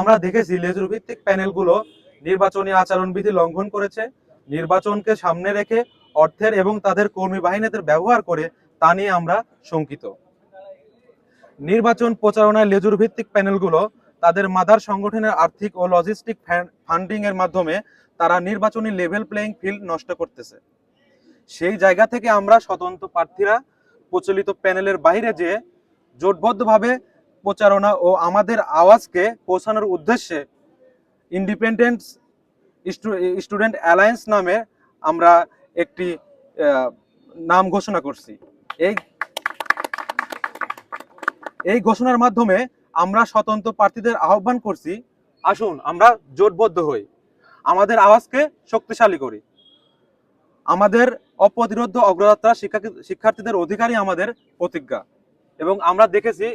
আমরা দেখেছি লেজুর ভিত্তিক প্যানেলগুলো নির্বাচনী আচরণবিধি লঙ্ঘন করেছে, নির্বাচনকে সামনে রেখে অর্থের এবং তাদের কর্মী বাহিনীদের ব্যবহার করে তা নিয়ে আমরা শঙ্কিত। নির্বাচন প্রচারণায় লেজুর ভিত্তিক প্যানেলগুলো তাদের মাদার সংগঠনের আর্থিক ও লজিস্টিক ফান্ডিং এর মাধ্যমে তারা নির্বাচনী লেভেল প্লেইং ফিল্ড নষ্ট করতেছে। সেই জায়গা থেকে আমরা স্বতন্ত্র প্রার্থীরা প্রচলিত প্যানেলের বাইরে যেয়ে জোটবদ্ধভাবে প্রচারণা ও আমাদের আওয়াজকে পৌঁছানোর উদ্দেশ্যে ইন্ডিপেন্ডেন্স স্টুডেন্ট অ্যালায়েন্স নামে আমরা একটি নাম ঘোষণা করছি। এই এই ঘোষণার মাধ্যমে আমরা স্বতন্ত্র প্রার্থীদের আহ্বান করছি, আসুন আমরা জোটবদ্ধ হই। আমাদের আওয়াজকে শক্তিশালী করি। আমাদের অপ্রতিরোধ অগ্রযাত্রা শিক্ষা- শিক্ষার্থীদের অধিকারই আমাদের প্রতিজ্ঞা। এবং আমরা দেখেছি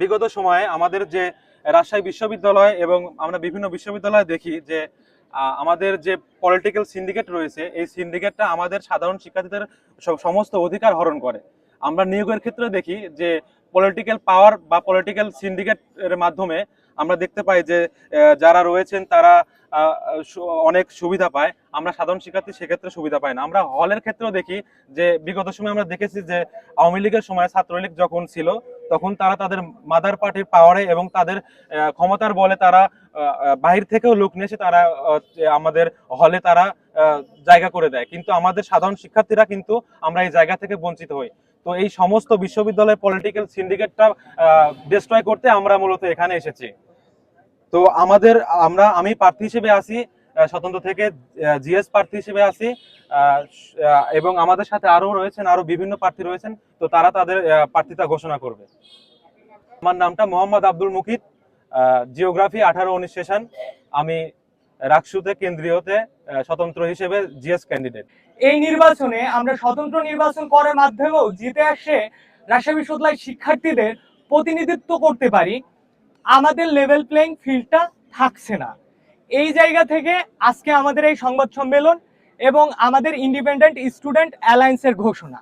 বিগত সময়ে আমাদের যে রাজশাহী বিশ্ববিদ্যালয় এবং আমরা বিভিন্ন বিশ্ববিদ্যালয়ে দেখি যে আমাদের যে পলিটিক্যাল সিন্ডিকেট রয়েছে, এই সিন্ডিকেটটা আমাদের সাধারণ শিক্ষার্থীদের সমস্ত অধিকার হরণ করে। আমরা নিয়োগের ক্ষেত্রে দেখি যে পলিটিক্যাল পাওয়ার বা পলিটিক্যাল সিন্ডিকেটের মাধ্যমে আমরা দেখতে পাই যে যারা রয়েছেন তারা অনেক সুবিধা পায়। আমরা সাধারণ শিক্ষার্থী সেক্ষেত্রে সুবিধা পাই না। আমরা হলের ক্ষেত্রেও দেখি যে, বিগত সময় আমরা দেখেছি যে, আওয়ামী লীগের সময় ছাত্রলীগ যখন ছিল, তখন তারা তাদের মাদার পার্টির পাওয়ারে এবং তাদের ক্ষমতার বলে তারা বাহির থেকেও লোক নিয়ে এসে তারা আমাদের হলে তারা জায়গা করে দেয়। কিন্তু আমাদের সাধারণ শিক্ষার্থীরা কিন্তু আমরা এই জায়গা থেকে বঞ্চিত হই। তো এই সমস্ত বিশ্ববিদ্যালয় পলিটিক্যাল সিন্ডিকেটটা ডিস্ট্রয় করতে আমরা মূলত এখানে এসেছি। তো আমাদের আমরা আমি প্রার্থী হিসেবে আহ, স্বতন্ত্র থেকে জিএস প্রার্থী হিসেবে আছি এবং আমাদের সাথে আরও রয়েছেন আরও বিভিন্ন প্রার্থী রয়েছেন তো তারা তাদের প্রার্থিতা ঘোষণা করবে। আমার নামটা মোহাম্মদ আব্দুল মুকিত জিওগ্রাফি আঠারো উনিশ সেশন আমি রাকসুতে কেন্দ্রীয়তে স্বতন্ত্র হিসেবে জিএস ক্যান্ডিডেট এই নির্বাচনে আমরা স্বতন্ত্র নির্বাচন করার মাধ্যমেও জিতে আসে রাজশাহী বিশ্ববিদ্যালয়ের শিক্ষার্থীদের প্রতিনিধিত্ব করতে পারি। আমাদের লেভেল প্লেইং ফিল্ডটা থাকছে না। এই জায়গা থেকে আজকে আমাদের এই সংবাদ সম্মেলন এবং আমাদের ইন্ডিপেন্ডেন্ট স্টুডেন্ট অ্যালায়েন্সের ঘোষণা।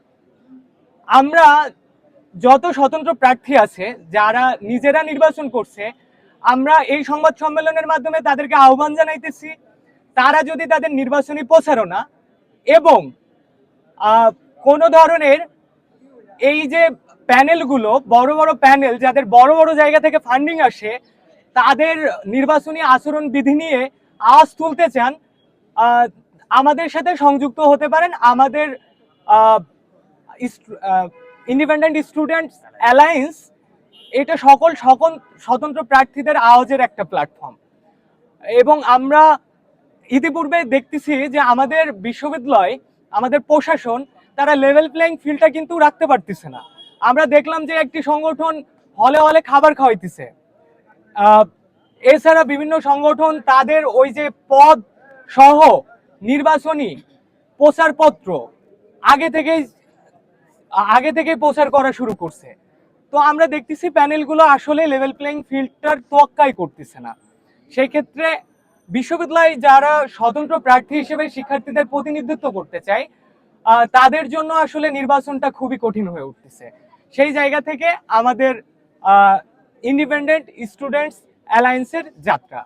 আমরা যত স্বতন্ত্র প্রার্থী আছে, যারা নিজেরা নির্বাচন করছে, আমরা এই সংবাদ সম্মেলনের মাধ্যমে তাদেরকে আহ্বান জানাইতেছি। তারা যদি তাদের নির্বাচনী প্রচারণা এবং কোনো ধরনের এই যে প্যানেলগুলো, বড় বড় প্যানেল, যাদের বড় বড় জায়গা থেকে ফান্ডিং আসে, তাদের নির্বাচনী আচরণ বিধি নিয়ে আওয়াজ তুলতে চান আমাদের সাথে সংযুক্ত হতে পারেন আমাদের ইন্ডিপেন্ডেন্ট স্টুডেন্টস অ্যালায়েন্স এটা সকল সকল স্বতন্ত্র প্রার্থীদের আওয়াজের একটা প্ল্যাটফর্ম এবং আমরা ইতিপূর্বে দেখতেছি যে আমাদের বিশ্ববিদ্যালয়, আমাদের প্রশাসন, তারা লেভেল প্লেইং ফিল্ডটা কিন্তু রাখতে পারতেছে না। আমরা দেখলাম যে একটি সংগঠন হলে হলে খাবার খাওয়াইতেছে। এছাড়া বিভিন্ন সংগঠন তাদের ওই যে পদ সহ নির্বাচনী প্রচারপত্র আগে থেকেই আগে থেকেই প্রচার করা শুরু করছে। তো আমরা দেখতেছি প্যানেলগুলো আসলে লেভেল প্লেইং ফিল্ডটার তোয়াক্কাই করতেছে না। সেই ক্ষেত্রে বিশ্ববিদ্যালয় যারা স্বতন্ত্র প্রার্থী হিসেবে শিক্ষার্থীদের প্রতিনিধিত্ব করতে চায় তাদের জন্য আসলে নির্বাচনটা খুবই কঠিন হয়ে উঠতেছে। সেই জায়গা থেকে আমাদের ইন্ডিপেন্ডেন্ট স্টুডেন্টস অ্যালায়েন্সের যাত্রা।